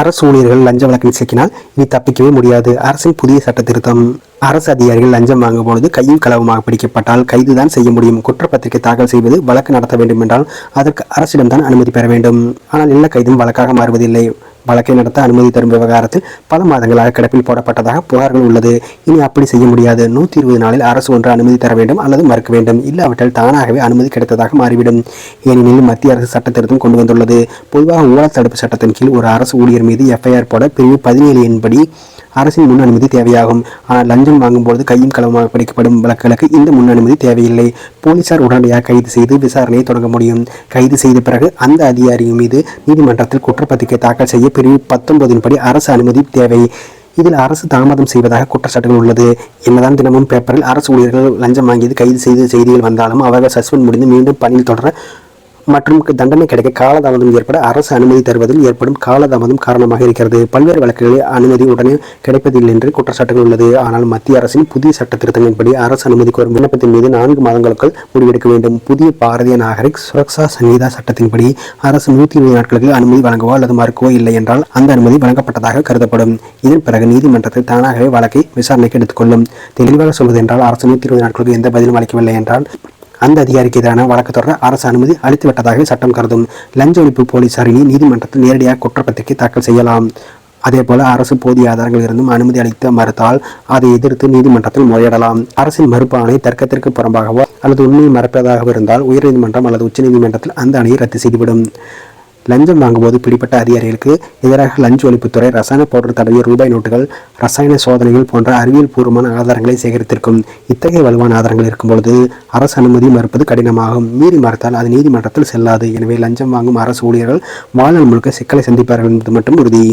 அரசு ஊழியர்கள் லஞ்ச வழக்கில் சிக்கினால் இனி தப்பிக்கவே முடியாது. அரசின் புதிய சட்ட திருத்தம். அரசு அதிகாரிகள் லஞ்சம் வாங்கும் பொழுது கையும் களவுமாக பிடிக்கப்பட்டால் கைதுதான் செய்ய முடியும். குற்றப்பத்திரிகை தாக்கல் செய்வது வழக்கு நடத்த வேண்டும் என்றால் அதற்கு அரசிடம்தான் அனுமதி பெற வேண்டும். ஆனால் எல்லா கைதும் வழக்காக மாறுவதில்லை. வழக்கை நடத்த அனுமதி தரும் விவகாரத்தில் பல மாதங்களாக கிடப்பில் போடப்பட்டதாக புகார்கள் உள்ளது. இனி அப்படி செய்ய முடியாது. நூற்றி இருபது நாளில் அரசு ஒன்று அனுமதி தர வேண்டும் அல்லது மறுக்க வேண்டும். இல்லாவிட்டால் தானாகவே அனுமதி கிடைத்ததாக மாறிவிடும். ஏனெனில் மத்திய அரசு சட்ட திருத்தம் கொண்டு வந்துள்ளது. பொதுவாக ஊழல் தடுப்பு சட்டத்தின் கீழ் ஒரு அரசு ஊழியர் மீது எஃப்ஐஆர் போட பிரிவு பதினேழு என்படி அரசின் முன் அனுமதி தேவையாகும். ஆனால் லஞ்சம் வாங்கும்போது கையும் களவுமாக பிடிக்கப்படும் வழக்குகளுக்கு இந்த முன் அனுமதி தேவையில்லை. போலீசார் உடனடியாக கைது செய்து விசாரணையை தொடங்க முடியும். கைது செய்த பிறகு அந்த அதிகாரியின் மீது நீதிமன்றத்தில் குற்றப்பத்திரிகை தாக்கல் செய்ய பிரிவு பத்தொன்பதின் படி அரசு அனுமதி தேவை. இதில் அரசு தாமதம் செய்வதாக குற்றச்சாட்டுகள் உள்ளது. என்னதான் தினமும் பேப்பரில் அரசு ஊழியர்கள் லஞ்சம் வாங்கியது கைது செய்த செய்திகள் வந்தாலும் அவர்கள் சஸ்பெண்ட் முடிந்து மீண்டும் பணியில் தொடர மற்றும் தண்டனை கிடைக்க காலதாமதம் ஏற்பட அரசு அனுமதி தருவதில் ஏற்படும் காலதாமதம் காரணமாக இருக்கிறது. பல்வேறு வழக்குகளில் அனுமதி உடனே கிடைப்பதில்லை என்று குற்றச்சாட்டுகள் உள்ளது. ஆனால் மத்திய அரசின் புதிய சட்ட திருத்தங்களின்படி அரசு அனுமதி கோரும் விண்ணப்பத்தின் மீது நான்கு மாதங்களுக்குள் முடிவெடுக்க வேண்டும். புதிய பாரதிய நாகரிக் சுரக்ஷா சங்கீதா சட்டத்தின்படி அரசு நூற்றி இருபது நாட்களுக்கு அனுமதி வழங்கவோ அல்லது மறுக்கவோ இல்லை என்றால் அந்த அனுமதி வழங்கப்பட்டதாக கருதப்படும். இதன் பிறகு நீதிமன்றத்தில் தானாகவே வழக்கை விசாரணைக்கு எடுத்துக்கொள்ளும் தெளிவாக சொல்வது என்றால் அரசு நூற்றி இருபது நாட்களுக்கு எந்த பதிலும் அளிக்கவில்லை என்றால் அந்த அதிகாரிக்கு எதிரான வழக்கு தொடர அரசு அனுமதி அளித்துவிட்டதாக சட்டம் கருதும். லஞ்ச ஒழிப்பு போலீசாரினை நீதிமன்றத்தில் நேரடியாக குற்றப்பத்திரிகை தாக்கல் செய்யலாம். அதேபோல அரசு போதிய ஆதாரங்கள் இருந்தும் அனுமதி அளிக்க மறுத்தால் அதை எதிர்த்து நீதிமன்றத்தில் முறையிடலாம். அரசின் மறுப்பு ஆணை தர்க்கத்திற்கு புறம்பாகவோ அல்லது உண்மையை மறப்பதாகவோ இருந்தால் உயர்நீதிமன்றம் அல்லது உச்சநீதிமன்றத்தில் அந்த அணையை ரத்து செய்துவிடும். லஞ்சம் வாங்கும்போது பிடிப்பட்ட அதிகாரிகளுக்கு எதிராக லஞ்ச ஒழிப்புத்துறை ரசாயன பவுடர் தடவிய ரூபாய் நோட்டுகள் ரசாயன சோதனைகள் போன்ற அறிவியல் பூர்வமான ஆதாரங்களை சேகரித்திருக்கும். இத்தகைய வலுவான ஆதாரங்கள் இருக்கும்பொழுது அரசு அனுமதி மறுப்பது கடினமாகும். மீறி மறுத்தால் அது நீதிமன்றத்தில் செல்லாது. எனவே லஞ்சம் வாங்கும் அரசு ஊழியர்கள் வாழ்நாள் முழுக்க சிக்கலை சந்திப்பார்கள் என்பது மட்டும் உறுதி.